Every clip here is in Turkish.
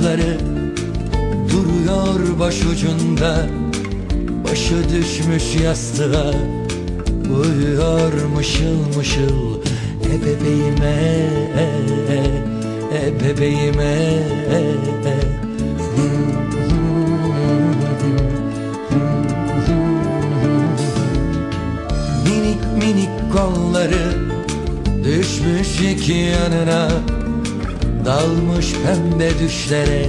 bakışları Duruyor başucunda. Başı düşmüş yastığa Uyuyor mışıl mışıl. E bebeğime e, e, e bebeğime. E, e. Minik minik kolları Düşmüş iki yanına Dalmış pembe düşlere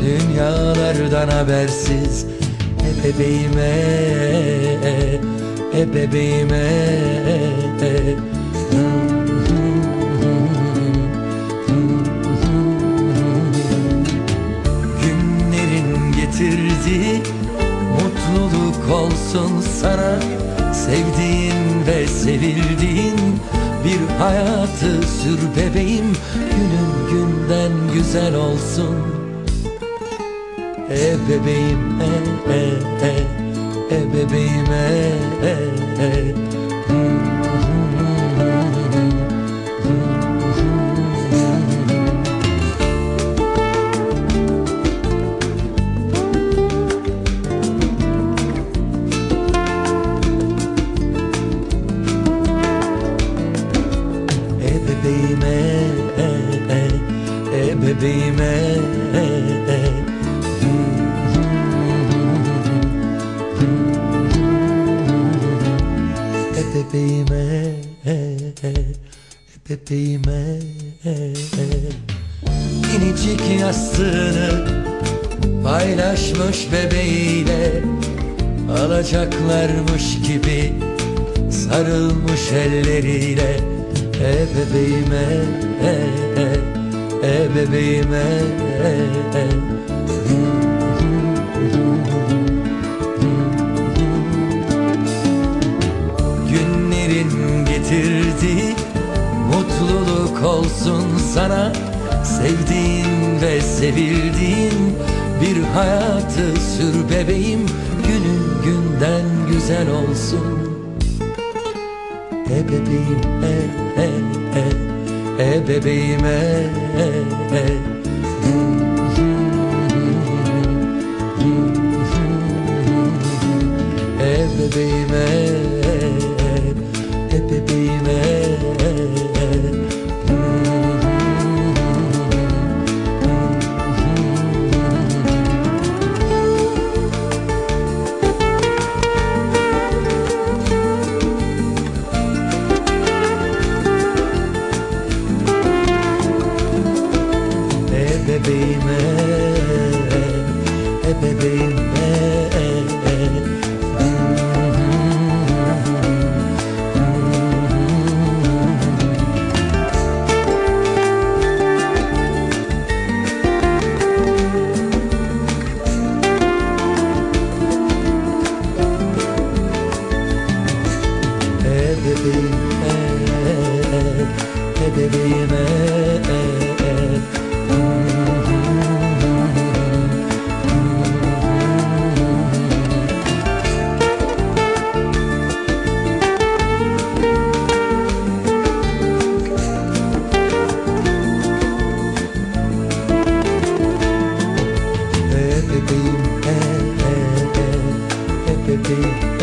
Dünyalardan habersiz E bebeğime E bebeğime Günlerin getirdiği Mutluluk olsun sana Sevdiğin ve sevildiğin Bir hayatı sür bebeğim günden güzel olsun. E bebeğim e e e E bebeğim e e E bebeğime bebeğime Minicik yastığını paylaşmış bebeğiyle Alacaklarmış gibi sarılmış elleriyle. E bebeğime E bebeğime Günlerin getirdiği mutluluk olsun sana. Sevdiğin ve sevildiğin bir hayatı sür bebeğim. Günün günden güzel olsun. E bebeğim e e e E bebeğim e e e E දෙවීම Baby, hey, hey, hey, hey, baby.